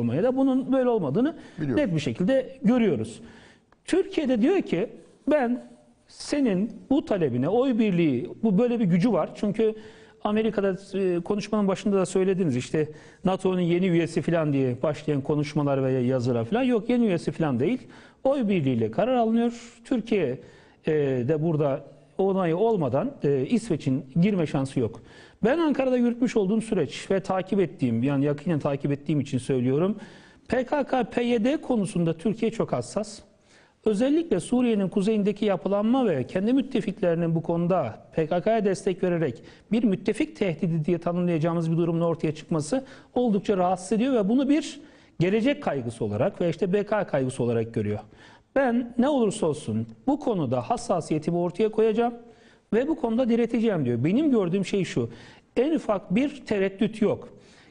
Almanya'da bunun böyle olmadığını Biliyorum. net bir şekilde görüyoruz. Türkiye'de diyor ki ben senin bu talebine oy birliği bu böyle bir gücü var. Çünkü Amerika'da e, konuşmanın başında da söylediniz işte NATO'nun yeni üyesi falan diye başlayan konuşmalar veya yazılar falan yok yeni üyesi falan değil. Oy birliğiyle karar alınıyor. Türkiye de burada onayı olmadan e, İsveç'in girme şansı yok. Ben Ankara'da yürütmüş olduğum süreç ve takip ettiğim yani yakinen takip ettiğim için söylüyorum. PKK, PYD konusunda Türkiye çok hassas. Özellikle Suriye'nin kuzeyindeki yapılanma ve kendi müttefiklerinin bu konuda PKK'ya destek vererek bir müttefik tehdidi diye tanımlayacağımız bir durumun ortaya çıkması oldukça rahatsız ediyor ve bunu bir gelecek kaygısı olarak ve işte BK kaygısı olarak görüyor. Ben ne olursa olsun bu konuda hassasiyetimi ortaya koyacağım ve bu konuda direteceğim diyor. Benim gördüğüm şey şu. En ufak bir tereddüt yok.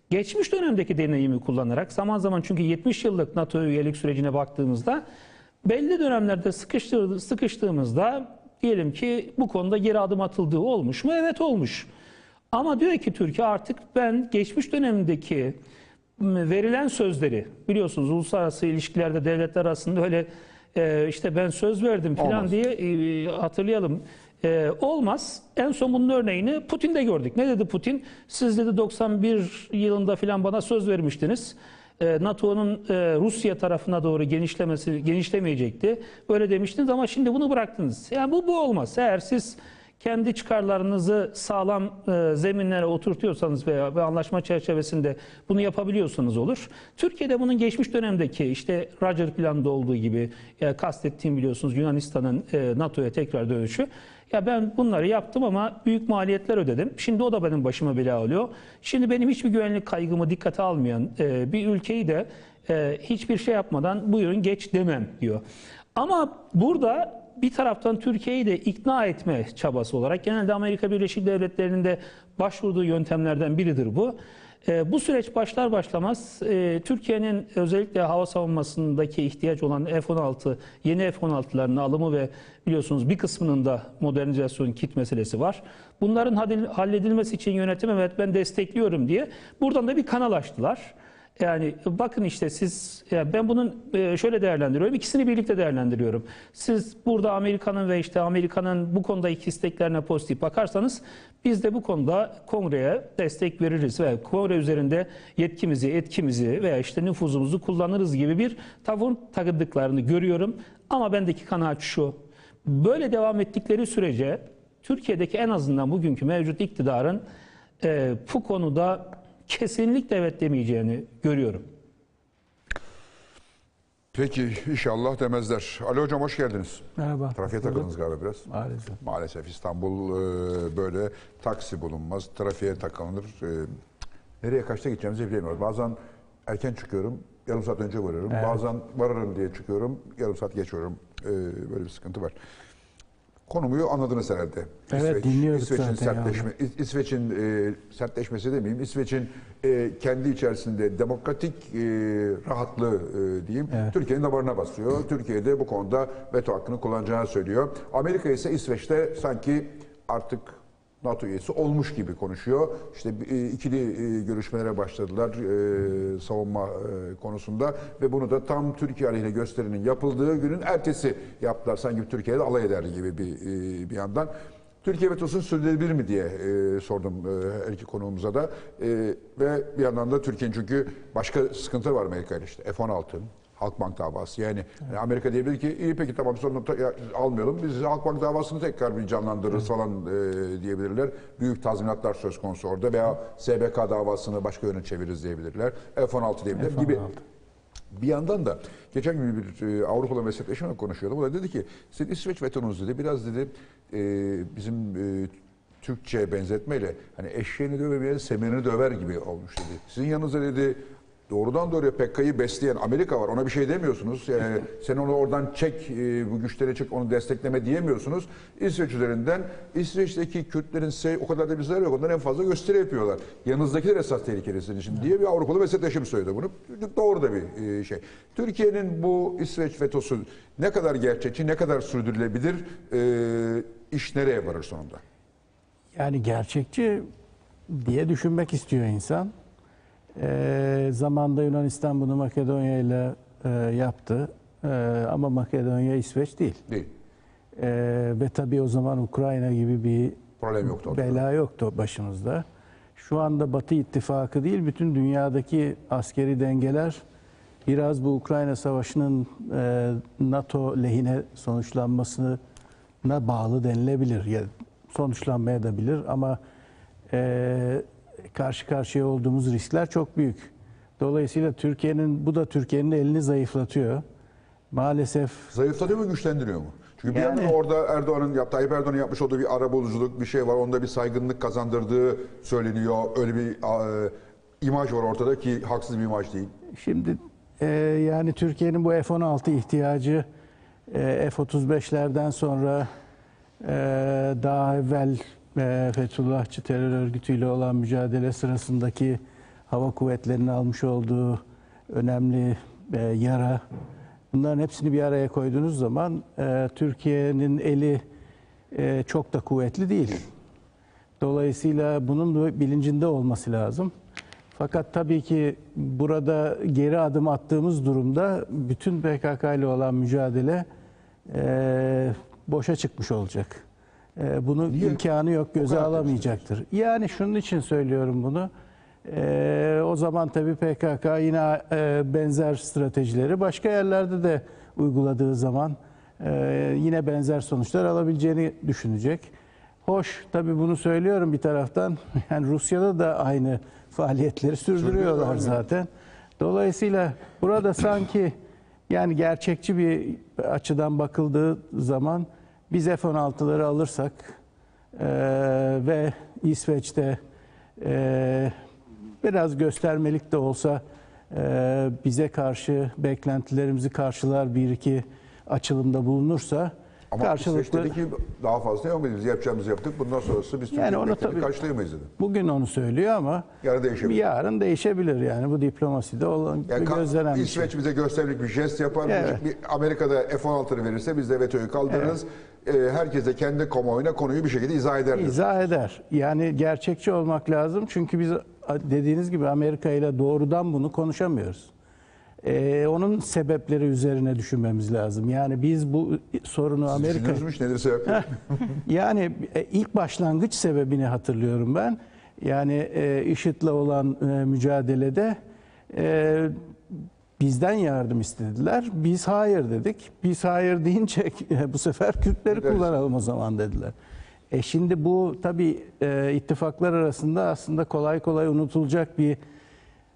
Geçmiş dönemdeki deneyimi kullanarak zaman zaman çünkü 70 yıllık NATO üyelik sürecine baktığımızda belli dönemlerde sıkıştığımızda diyelim ki bu konuda geri adım atıldığı olmuş mu? Evet olmuş. Ama diyor ki Türkiye artık ben geçmiş dönemdeki verilen sözleri biliyorsunuz uluslararası ilişkilerde devletler arasında öyle e, işte ben söz verdim falan Olmaz. diye e, hatırlayalım. E, olmaz. En son bunun örneğini Putin'de gördük. Ne dedi Putin? Siz dedi 91 yılında falan bana söz vermiştiniz. E, NATO'nun e, Rusya tarafına doğru genişlemesi genişlemeyecekti. Böyle demiştiniz ama şimdi bunu bıraktınız. Yani bu bu olmaz. Eğer siz kendi çıkarlarınızı sağlam e, zeminlere oturtuyorsanız veya bir anlaşma çerçevesinde bunu yapabiliyorsanız olur. Türkiye'de bunun geçmiş dönemdeki işte Roger planında olduğu gibi e, kastettiğim biliyorsunuz Yunanistan'ın e, NATO'ya tekrar dönüşü. Ya ben bunları yaptım ama büyük maliyetler ödedim. Şimdi o da benim başıma bela oluyor. Şimdi benim hiçbir güvenlik kaygımı dikkate almayan e, bir ülkeyi de e, hiçbir şey yapmadan buyurun geç demem diyor. Ama burada bir taraftan Türkiye'yi de ikna etme çabası olarak genelde Amerika Birleşik Devletleri'nin de başvurduğu yöntemlerden biridir bu. Ee, bu süreç başlar başlamaz e, Türkiye'nin özellikle hava savunmasındaki ihtiyaç olan F-16, yeni F-16'ların alımı ve biliyorsunuz bir kısmının da modernizasyon kit meselesi var. Bunların halledilmesi için yönetim evet ben destekliyorum diye buradan da bir kanal açtılar. Yani bakın işte siz ya ben bunun e, şöyle değerlendiriyorum. ikisini birlikte değerlendiriyorum. Siz burada Amerika'nın ve işte Amerika'nın bu konudaki isteklerine pozitif bakarsanız biz de bu konuda kongreye destek veririz ve kongre üzerinde yetkimizi, etkimizi veya işte nüfuzumuzu kullanırız gibi bir tavır takındıklarını görüyorum. Ama bendeki kanaat şu. Böyle devam ettikleri sürece Türkiye'deki en azından bugünkü mevcut iktidarın e, bu konuda kesinlikle evet demeyeceğini görüyorum. Peki inşallah demezler. Ali Hocam hoş geldiniz. Merhaba. Trafiğe takıldınız galiba biraz. Maalesef. Maalesef İstanbul e, böyle taksi bulunmaz, trafiğe takılır. E, nereye kaçta gideceğimizi bilemiyoruz. Bazen erken çıkıyorum, yarım saat önce varıyorum. Evet. Bazen varırım diye çıkıyorum, yarım saat geçiyorum. E, böyle bir sıkıntı var. Konumu anladınız herhalde. Evet, dinliyoruz İsveç'in zaten sertleşme, İs- İsveç'in e, sertleşmesi demeyeyim, İsveç'in e, kendi içerisinde demokratik e, rahatlığı e, diyeyim, Evet. Türkiye'nin damarına basıyor. Türkiye'de bu konuda veto hakkını kullanacağını söylüyor. Amerika ise İsveç'te sanki artık NATO üyesi olmuş gibi konuşuyor. İşte e, ikili e, görüşmelere başladılar e, savunma e, konusunda ve bunu da tam Türkiye aleyhine gösterinin yapıldığı günün ertesi yaptılar. Sanki Türkiye'de alay eder gibi bir e, bir yandan. Türkiye vetosu sürdürülebilir mi diye e, sordum e, her iki konuğumuza da. E, ve bir yandan da Türkiye'nin çünkü başka sıkıntı var Amerika ile işte F-16, Halkbank davası. Yani, yani Amerika diyebilir ki iyi peki tamam sonra ta- ya, almayalım biz Halkbank davasını tekrar bir canlandırırız falan e, diyebilirler. Büyük tazminatlar söz konusu orada veya SBK davasını başka yöne çeviririz diyebilirler. F-16 diyebilirler gibi. Bir yandan da geçen gün bir e, Avrupalı meslektaşımla konuşuyordum. O da dedi ki sizin İsveç vetonunuz dedi biraz dedi e, bizim e, Türkçe benzetmeyle hani eşeğini dövemeye semerini döver gibi olmuş dedi. Sizin yanınızda dedi doğrudan doğruya PKK'yı besleyen Amerika var. Ona bir şey demiyorsunuz. Yani sen onu oradan çek, e, bu güçleri çek, onu destekleme diyemiyorsunuz. İsveç üzerinden İsveç'teki Kürtlerin size o kadar da bir zararı yok. Ondan en fazla gösteri yapıyorlar. Yanınızdakiler esas tehlikeli sizin için diye bir Avrupalı meslektaşım söyledi bunu. Doğru da bir e, şey. Türkiye'nin bu İsveç vetosu ne kadar gerçekçi, ne kadar sürdürülebilir, e, iş nereye varır sonunda? Yani gerçekçi diye düşünmek istiyor insan. E, zamanda Yunanistan bunu Makedonya ile e, yaptı. E, ama Makedonya İsveç değil. Değil. E, ve tabii o zaman Ukrayna gibi bir Problem yoktu ortada. bela yoktu başımızda. Şu anda Batı ittifakı değil, bütün dünyadaki askeri dengeler biraz bu Ukrayna Savaşı'nın e, NATO lehine sonuçlanmasına bağlı denilebilir. Ya sonuçlanmaya da bilir ama e, karşı karşıya olduğumuz riskler çok büyük. Dolayısıyla Türkiye'nin bu da Türkiye'nin elini zayıflatıyor. Maalesef Zayıflatıyor mu güçlendiriyor mu? Çünkü bir Yani- yandan orada Erdoğan'ın yaptığı, Tayyip Erdoğan'ın yapmış olduğu bir arabuluculuk bir şey var. Onda bir saygınlık kazandırdığı söyleniyor. Öyle bir e, imaj var ortada ki haksız bir imaj değil. Şimdi e, yani Türkiye'nin bu F-16 ihtiyacı e, F-35'lerden sonra e, daha evvel e, Fethullahçı terör örgütüyle olan mücadele sırasındaki hava kuvvetlerinin almış olduğu önemli e, yara bunların hepsini bir araya koyduğunuz zaman e, Türkiye'nin eli e, çok da kuvvetli değil. Dolayısıyla bunun bilincinde olması lazım. Fakat tabii ki burada geri adım attığımız durumda bütün PKK ile olan mücadele e, boşa çıkmış olacak. E, bunun Niye? imkanı yok, göze alamayacaktır. Yani şunun için söylüyorum bunu. E, o zaman tabii PKK yine e, benzer stratejileri başka yerlerde de uyguladığı zaman e, yine benzer sonuçlar alabileceğini düşünecek. Hoş tabii bunu söylüyorum bir taraftan. Yani Rusya'da da aynı faaliyetleri sürdürüyorlar zaten. Dolayısıyla burada sanki yani gerçekçi bir açıdan bakıldığı zaman biz F-16'ları alırsak eee, ve İsveç'te eee, biraz göstermelik de olsa eee, bize karşı beklentilerimizi karşılar bir iki açılımda bulunursa Ama karşılıklı İsveç dedi ki daha fazla yapamayız. Biz yapacağımızı yaptık. Bundan sonrası biz Türkiye'nin onu tabii- karşılayamayız dedi. bugün onu söylüyor ama Yarın değişebilir. yarın değişebilir yani bu diplomaside olan Yani gözlenen bir şey. İsveç bize gösterlik bir jest yapar. Evet. Bir Amerika'da F-16'ını verirse biz de vetoyu kaldırırız. Ee, herkes de kendi kamuoyuna konuyu bir şekilde izah eder. diyor. İzah eder. Yani gerçekçi olmak lazım. Çünkü biz dediğiniz gibi Amerika ile doğrudan bunu konuşamıyoruz. Ee, onun sebepleri üzerine düşünmemiz lazım. Yani biz bu sorunu Siz Amerika hiç nedir sebep? yani e, ilk başlangıç sebebini hatırlıyorum ben. Yani e, IŞİD'le olan e, mücadelede e, bizden yardım istediler. Biz hayır dedik. Biz hayır deyince e, bu sefer Kürtleri Gideriz. kullanalım o zaman dediler. E şimdi bu tabii e, ittifaklar arasında aslında kolay kolay unutulacak bir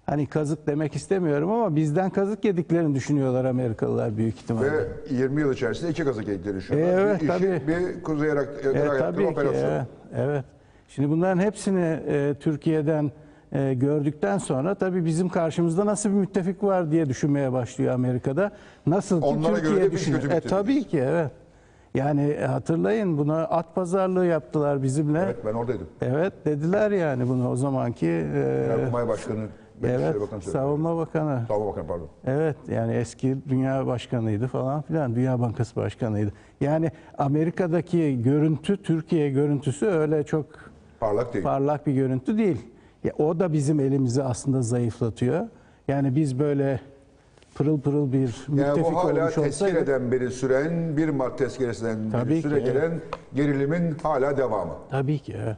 hani kazık demek istemiyorum ama bizden kazık yediklerini düşünüyorlar Amerikalılar büyük ihtimalle. Ve 20 yıl içerisinde iki kazık yediklerini düşünüyorlar. Evet, bir tabii. bir Kuzey Irak, Irak E, tabii ki. operasyonu. Evet, evet. Şimdi bunların hepsini e, Türkiye'den e, gördükten sonra tabii bizim karşımızda nasıl bir müttefik var diye düşünmeye başlıyor Amerika'da. Nasıl ki Onlara Türkiye düşünüyor. E, tabii ki evet. Yani hatırlayın buna at pazarlığı yaptılar bizimle. Evet ben oradaydım. Evet dediler yani bunu o zamanki e, Genelkurmay Başkanı, evet Dışişleri Bakanı. Savunma Bakanı. Savunma Bakanı pardon. Evet yani eski Dünya Başkanıydı falan filan. Dünya Bankası Başkanıydı. Yani Amerika'daki görüntü Türkiye görüntüsü öyle çok Parlak değil. parlak bir görüntü değil. Ya, o da bizim elimizi aslında zayıflatıyor. Yani biz böyle pırıl pırıl bir Yani müttefik bu hala olmuş olsaydık tezkereden beri süren, 1 Mart tezkeresinden beri ki, süre evet. gelen gerilimin hala devamı. tabii ki evet.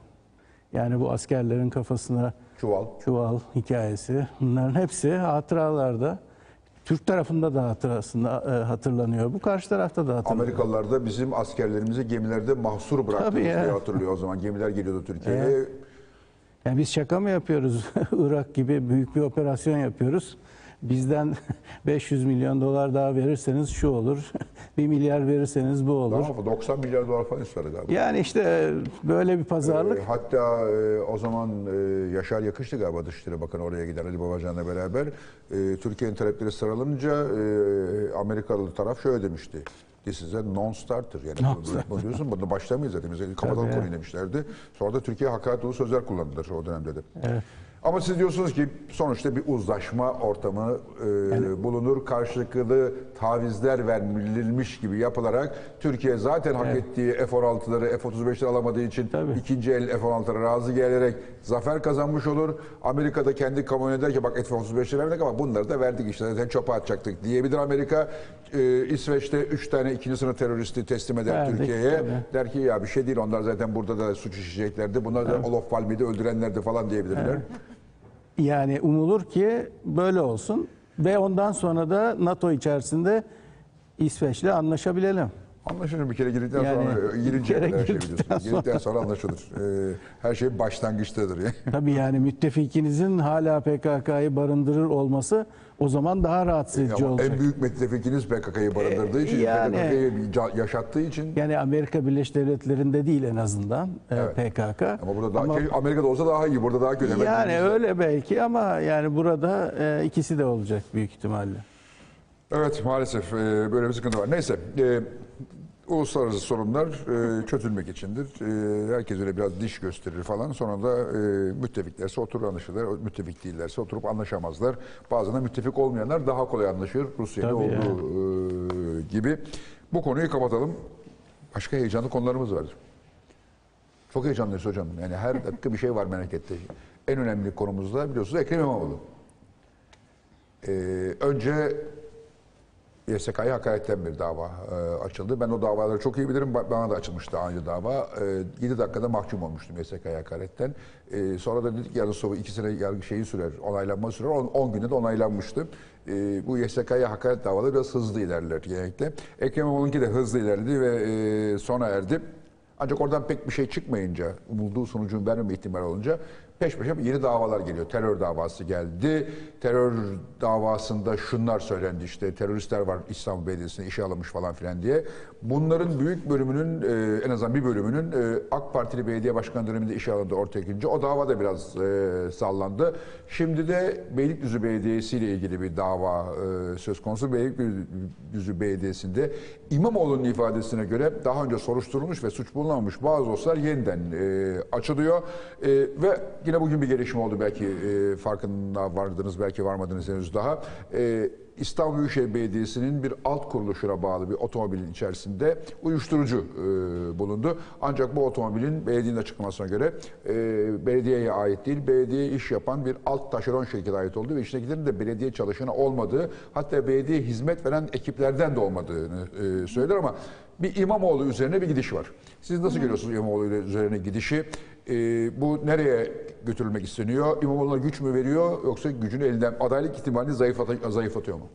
Yani bu askerlerin kafasına Çuval. çuval hikayesi bunların hepsi hatıralarda. Türk tarafında da hatırasında e, hatırlanıyor. Bu karşı tarafta da hatırlanıyor. Amerikalılar da bizim askerlerimizi gemilerde mahsur bıraktığımız diye hatırlıyor o zaman. Gemiler geliyordu Türkiye'ye. Yani biz şaka mı yapıyoruz? Irak gibi büyük bir operasyon yapıyoruz. Bizden 500 milyon dolar daha verirseniz şu olur. 1 milyar verirseniz bu olur. Daha 90 milyar dolar falan istiyordu galiba. Yani işte böyle bir pazarlık. Ee, Hatta e, o zaman e, Yaşar Yakıştı galiba Dışişleri Bakanı oraya gider Ali Babacan'la beraber. E, Türkiye'nin talepleri sıralanınca e, Amerikalı taraf şöyle demişti. This is a non-starter. Yani bunu, bunu diyorsun, bunu başlamayız zaten. Bize kapatalım konuyu demişlerdi. Sonra da Türkiye hakaret dolu sözler kullandılar o dönemde de. Evet. Ama siz diyorsunuz ki sonuçta bir uzlaşma ortamı e, bulunur. Karşılıklı tavizler verilmiş gibi yapılarak Türkiye zaten hak ettiği F-16'ları, F-35'leri alamadığı için Tabii. ikinci el F-16'lara razı gelerek zafer kazanmış olur. Amerika'da kendi kamuoyuna der ki bak F-35'leri vermedik ama bunları da verdik işte zaten çöpe atacaktık diyebilir Amerika. E, İsveç'te 3 tane ikinci sınıf teröristi teslim eder Verdik, Türkiye'ye. Der ki ya bir şey değil onlar zaten burada da suç işleyeceklerdi. Bunlar da Olof Palme'de öldürenlerdi falan diyebilirler. Yani umulur ki böyle olsun ve ondan sonra da NATO içerisinde İsveç'le anlaşabilelim. Anlaşılır bir kere girdikten Yani sonra bir girince kere her şey girdikten biliyorsun. Girdikten sonra anlaşılır. Ee, her şey başlangıçtadır. Yani. Tabii yani müttefikinizin hala PKK'yı barındırır olması o zaman daha rahatsız edici Ama olacak. en büyük müttefikiniz PKK'yı barındırdığı için, yani- PKK'yı ca- yaşattığı için. Yani Amerika Birleşik Devletleri'nde değil en azından e, Evet. PKK. Ama burada daha, ki Amerika'da olsa daha iyi, burada daha kötü. yani Hemen öyle belki ama yani burada e, ikisi de olacak büyük ihtimalle. Evet maalesef e, böyle bir sıkıntı var. Neyse e, uluslararası sorunlar e, çözülmek içindir. E, herkes öyle biraz diş gösterir falan. Sonra da e, müttefiklerse oturur anlaşırlar. Müttefik değillerse oturup anlaşamazlar. Bazen de müttefik olmayanlar daha kolay anlaşıyor. Rusya'da Tabii olduğu e, gibi. Bu konuyu kapatalım. Başka heyecanlı konularımız var. Çok heyecanlıyız hocam. Yani her dakika bir şey var memlekette. En önemli konumuzda biliyorsunuz Ekrem İmamoğlu. Ee, önce YSK'ya hakaretten bir dava e, açıldı. Ben o davaları çok iyi bilirim. Ba- Bana da açılmıştı aynı dava. E, 7 dakikada mahkum olmuştum YSK'ya hakaretten. E, sonra da dedik yarın sonra 2 sene yargı şeyi sürer, onaylanma sürer. 10 günde de onaylanmıştı. E, bu YSK'ya hakaret davaları biraz hızlı ilerler genellikle. Ekrem İmamoğlu'nunki de hızlı ilerledi ve e, sona erdi. Ancak oradan pek bir şey çıkmayınca, umulduğu sonucun vermeme ihtimali olunca peş peşe yeni davalar geliyor. Terör davası geldi. Terör davasında şunlar söylendi işte teröristler var İstanbul Belediyesi'ne işe alınmış falan filan diye. Bunların büyük bölümünün e, en azından bir bölümünün e, AK Partili belediye başkan döneminde işe alındı ortaya gelince o dava da biraz e, sallandı. Şimdi de Beylikdüzü Belediyesi ile ilgili bir dava söz konusu. Beylikdüzü Belediyesi'nde İmamoğlu'nun ifadesine göre daha önce soruşturulmuş ve suç bulunamamış bazı dosyalar yeniden açılıyor. Ve yine bugün bir gelişme oldu belki e, farkında vardınız belki varmadınız henüz daha. E, İstanbul Büyükşehir Belediyesi'nin bir alt kuruluşuna bağlı bir otomobilin içerisinde uyuşturucu e, bulundu. Ancak bu otomobilin belediyenin açıklamasına göre e, belediyeye ait değil, belediye iş yapan bir alt taşeron şirkete ait olduğu ve içindekilerin de belediye çalışanı olmadığı, hatta belediye hizmet veren ekiplerden de olmadığını e, söyler ama bir İmamoğlu üzerine bir gidiş var. Siz nasıl görüyorsunuz İmamoğlu üzerine gidişi? E, bu nereye götürülmek isteniyor? İmamoğlu'na güç mü veriyor yoksa gücünü elinden adaylık ihtimalini zayıflat- zayıflatıyor mu?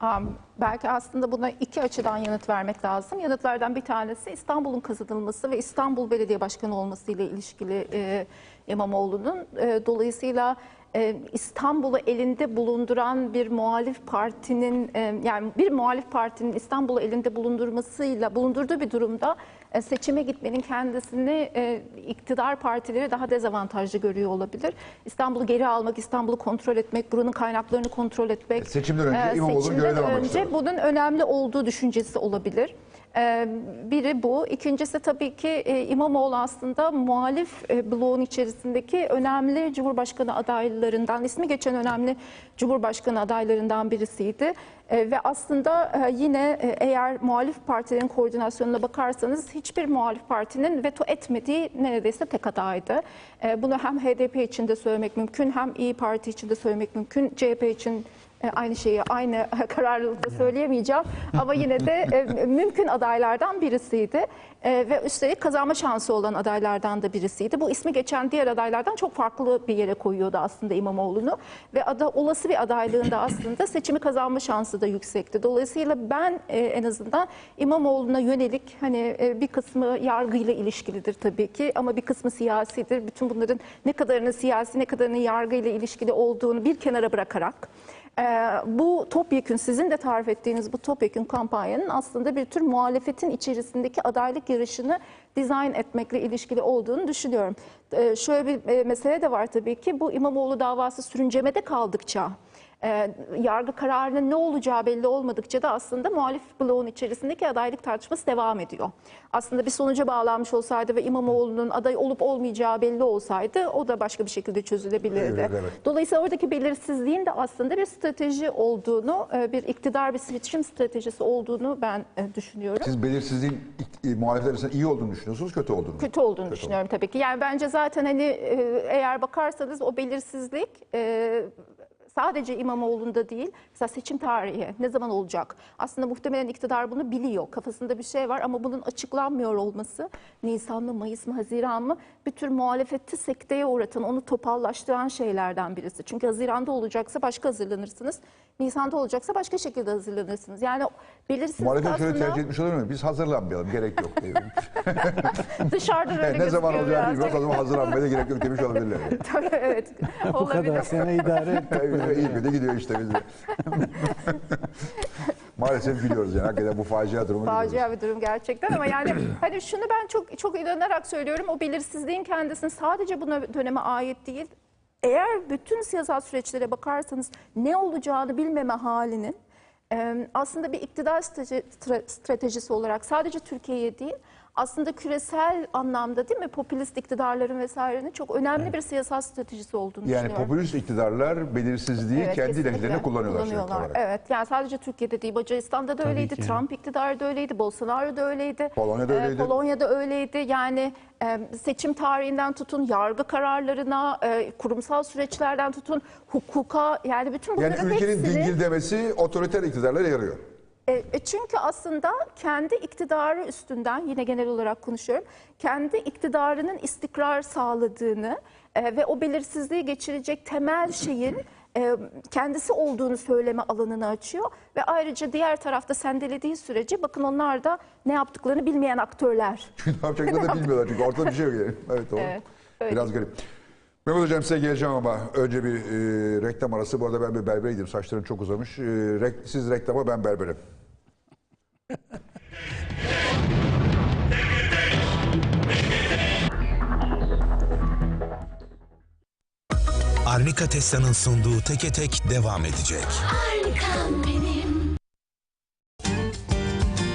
Am, Belki aslında buna iki açıdan yanıt vermek lazım. Yanıtlardan bir tanesi İstanbul'un kazanılması ve İstanbul Belediye Başkanı olması ile ilişkili e, İmamoğlu'nun. E, dolayısıyla e, İstanbul'u elinde bulunduran bir muhalif partinin e, yani bir muhalif partinin İstanbul'u elinde bulundurmasıyla bulundurduğu bir durumda seçime gitmenin kendisini e, iktidar partileri daha dezavantajlı görüyor olabilir. İstanbul'u geri almak, İstanbul'u kontrol etmek, buranın kaynaklarını kontrol etmek. Seçimden önce e, İmamoğlu'nu seçimden görevden almak önce bunun önemli olduğu düşüncesi olabilir. Ee, Biri bu. İkincisi tabii ki e, İmamoğlu aslında muhalif e, bloğun içerisindeki önemli Cumhurbaşkanı adaylarından, ismi geçen önemli Cumhurbaşkanı adaylarından birisiydi. E, Ve aslında e, yine eğer muhalif partilerin koordinasyonuna bakarsanız hiçbir muhalif partinin veto etmediği neredeyse tek adaydı. E, Bunu hem HDP için de söylemek mümkün, hem İyi Parti için de söylemek mümkün, CHP için aynı şeyi aynı kararlılıkla söyleyemeyeceğim ama yine de e, mümkün adaylardan birisiydi E, ve üstelik kazanma şansı olan adaylardan da birisiydi. Bu ismi geçen diğer adaylardan çok farklı bir yere koyuyordu aslında İmamoğlu'nu ve ada, olası bir adaylığında aslında seçimi kazanma şansı da yüksekti. Dolayısıyla ben e, en azından İmamoğlu'na yönelik hani e, bir kısmı yargıyla ilişkilidir tabii ki ama bir kısmı siyasidir. Bütün bunların ne kadarının siyasi ne kadarının yargıyla ilişkili olduğunu bir kenara bırakarak bu topyekün sizin de tarif ettiğiniz bu topyekün kampanyanın aslında bir tür muhalefetin içerisindeki adaylık yarışını dizayn etmekle ilişkili olduğunu düşünüyorum. Ee, şöyle bir e, mesele de var tabii ki bu İmamoğlu davası sürüncemede kaldıkça e, yargı kararının ne olacağı belli olmadıkça da aslında muhalif bloğun içerisindeki adaylık tartışması devam ediyor. Aslında bir sonuca bağlanmış olsaydı ve İmamoğlu'nun aday olup olmayacağı belli olsaydı o da başka bir şekilde çözülebilirdi. Evet, evet. Dolayısıyla oradaki belirsizliğin de aslında bir strateji olduğunu, e, bir iktidar bir seçim stratejisi olduğunu ben e, düşünüyorum. Siz belirsizliğin muhalefet arasında iyi olduğunu düşünüyorsunuz, kötü olduğunu. kötü olduğunu düşünüyorum tabii ki. Yani bence zaten hani eğer bakarsanız o belirsizlik e, sadece İmamoğlu'nda değil, mesela seçim tarihi ne zaman olacak? Aslında muhtemelen iktidar bunu biliyor. Kafasında bir şey var ama bunun açıklanmıyor olması Nisan mı, Mayıs mı, Haziran mı bir tür muhalefeti sekteye uğratan, onu topallaştıran şeylerden birisi. Çünkü Haziran'da olacaksa başka hazırlanırsınız. Nisan'da olacaksa başka şekilde hazırlanırsınız. Yani belirsizlik Muhalefet şöyle aslında tercih etmiş olabilir mi? Biz hazırlanmayalım, gerek yok. diye. dışarıdan öyle ne zaman olacağını bilmiyoruz, o zaman hazırlanmaya da gerek yok demiş olabilirler. Tabii, evet. Bu Olabilir. kadar sene idare ettik. İyi kötü gidiyor işte biz. Maalesef gülüyoruz yani. Hakikaten bu facia durumu. Facia bir durum gerçekten ama yani hani şunu ben çok çok inanarak söylüyorum. O belirsizliğin kendisinin sadece bu döneme ait değil. Eğer bütün siyasal süreçlere bakarsanız ne olacağını bilmeme halinin aslında bir iktidar strate- stra- stratejisi olarak sadece Türkiye'ye değil aslında küresel anlamda değil mi popülist iktidarların vesairenin çok önemli bir siyasal stratejisi olduğunu Yani düşünüyorum. popülist iktidarlar belirsizliği Evet, kendi lehlerine kullanıyorlar. sürekli olarak. Evet yani sadece Türkiye'de değil Macaristan'da da öyleydi, ki. Trump iktidarı da öyleydi, Bolsonaro da öyleydi. Polonya'da Ee, öyleydi. Polonya'da öyleydi. Yani e, seçim tarihinden tutun, yargı kararlarına, e, kurumsal süreçlerden tutun, hukuka yani bütün Yani bunların ülkenin hepsini... dingil demesi otoriter iktidarlara yarıyor. E, e, çünkü aslında kendi iktidarı üstünden yine genel olarak konuşuyorum. Kendi iktidarının istikrar sağladığını e, ve o belirsizliği geçirecek temel şeyin e, kendisi olduğunu söyleme alanını açıyor ve ayrıca diğer tarafta sendelediği sürece bakın onlar da ne yaptıklarını bilmeyen aktörler. Çünkü ne yapacaklarını da bilmiyorlar çünkü ortada bir şey yok yani. Evet doğru. Evet, öyle. Biraz garip. Mehmet Hocam size geleceğim ama önce bir e, reklam arası. Bu arada ben bir berbere gideyim. Saçlarım çok uzamış. E, rek- siz reklama ben berbere. Arnika Tesla'nın sunduğu Teke Tek devam edecek. Arnica